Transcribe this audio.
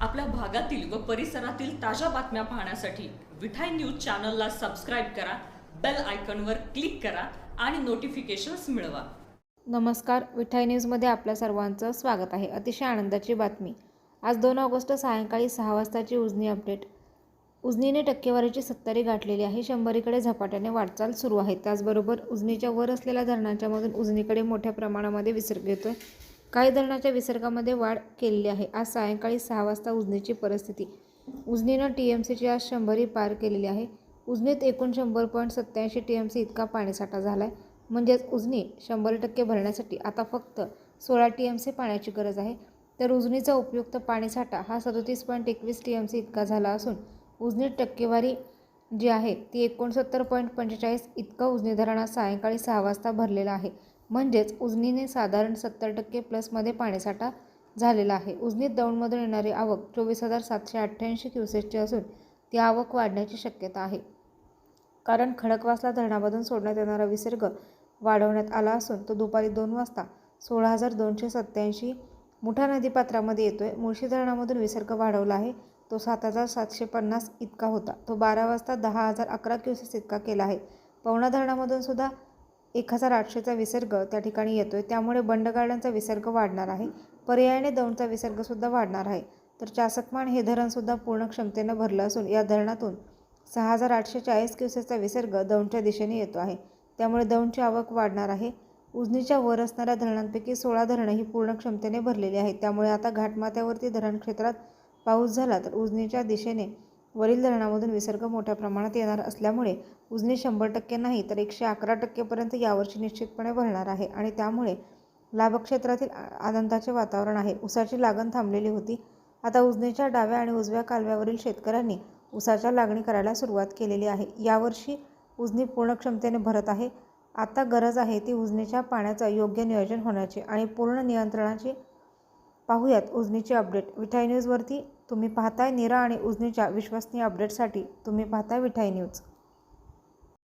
आपल्या भागातील व परिसरातील ताज्या बातम्या पाहण्यासाठी विठाई न्यूज चॅनलला सबस्क्राईब करा बेल आयकॉनवर क्लिक करा आणि नोटिफिकेशन्स मिळवा. नमस्कार विठाई न्यूजमध्ये आपल्या सर्वांचं स्वागत आहे. अतिशय आनंदाची बातमी. आज दोन ऑगस्ट सायंकाळी सहा वाजताची उजनी अपडेट. उजनीने टक्केवारीची सत्तरी गाठलेली आहे. शंभरीकडे झपाट्याने वाटचाल सुरू आहे. त्याचबरोबर उजनीच्या वर असलेल्या धरणांच्या मधून उजनीकडे मोठ्या प्रमाणामध्ये विसर्ग येतोय. काही धरणाच्या विसर्गामध्ये वाढ केलेली आहे. आज सायंकाळी सहा वाजता उजनीची परिस्थिती. उजनीनं टी एम सीची आज शंभरी पार केलेली आहे. उजनीत एकूण शंभर पॉईंट सत्त्याऐंशी टी एम सी इतका पाणीसाठा झाला आहे म्हणजेच उजनी शंभर टक्के भरण्यासाठी आता फक्त सोळा टी एम सी पाण्याची गरज आहे. तर उजनीचा उपयुक्त पाणीसाठा हा सदोतीस पॉईंट एकवीस टी एम सी इतका झाला असून उजनी टक्केवारी जी आहे ती एकोणसत्तर पॉईंट पंचेचाळीस इतका उजनी धरण सायंकाळी सहा वाजता भरलेला आहे. म्हणजेच उजनीने साधारण सत्तर टक्के प्लसमध्ये पाणीसाठा झालेला आहे. उजनीत दौंडमधून येणारी आवक चोवीस हजार सातशे अठ्ठ्याऐंशी क्युसेसची असून ती आवक वाढण्याची शक्यता आहे. कारण खडकवासला धरणामधून सोडण्यात येणारा विसर्ग वाढवण्यात आला असून तो दुपारी दोन वाजता सोळा हजार दोनशे सत्त्याऐंशी मुठा नदीपात्रामध्ये येतोय. मुळशी धरणामधून विसर्ग वाढवला आहे. तो सात हजार सातशे पन्नास इतका होता. तो बारा वाजता दहा हजार अकरा क्युसेस इतका केला आहे. पवना धरणामधून सुद्धा एक हजार आठशेचा विसर्ग त्या ठिकाणी येतो आहे त्यामुळे बंड गार्डनचा विसर्ग वाढणार आहे. पर्यायाने दौंडचा विसर्गसुद्धा वाढणार आहे. तर चासकमाण हे धरणसुद्धा पूर्ण क्षमतेनं भरलं असून या धरणातून सहा हजार आठशे चाळीस क्युसेसचा विसर्ग दौंडच्या दिशेने येतो आहे. त्यामुळे दौंडची आवक वाढणार आहे. उजनीच्या वर असणाऱ्या धरणांपैकी सोळा धरणं ही पूर्ण क्षमतेने भरलेली आहेत. त्यामुळे आता घाटमाथ्यावरती धरण क्षेत्रात पाऊस झाला तर उजनीच्या दिशेने वरील धरणामधून विसर्ग मोठ्या प्रमाणात येणार असल्यामुळे उजनी शंभर टक्के नाही तर एकशे अकरा टक्केपर्यंत यावर्षी निश्चितपणे भरणार आहे आणि त्यामुळे लाभक्षेत्रातील आनंदाचे वातावरण आहे. उसाची लागण थांबलेली होती. आता उजनीच्या डाव्या आणि उजव्या कालव्यावरील शेतकऱ्यांनी उसाच्या लागणी करायला सुरुवात केलेली आहे. यावर्षी उजनी पूर्ण क्षमतेने भरत आहे. आता गरज आहे ती उजनीच्या पाण्याचं योग्य नियोजन होण्याची आणि पूर्ण नियंत्रणाची. पाहूयात उजनीची अपडेट. विठाई न्यूजवरती तुम्ही पाहताय निरा आणि उजनीच्या विश्वसनीय अपडेटसाठी तुम्ही पाहताय विठाई न्यूज.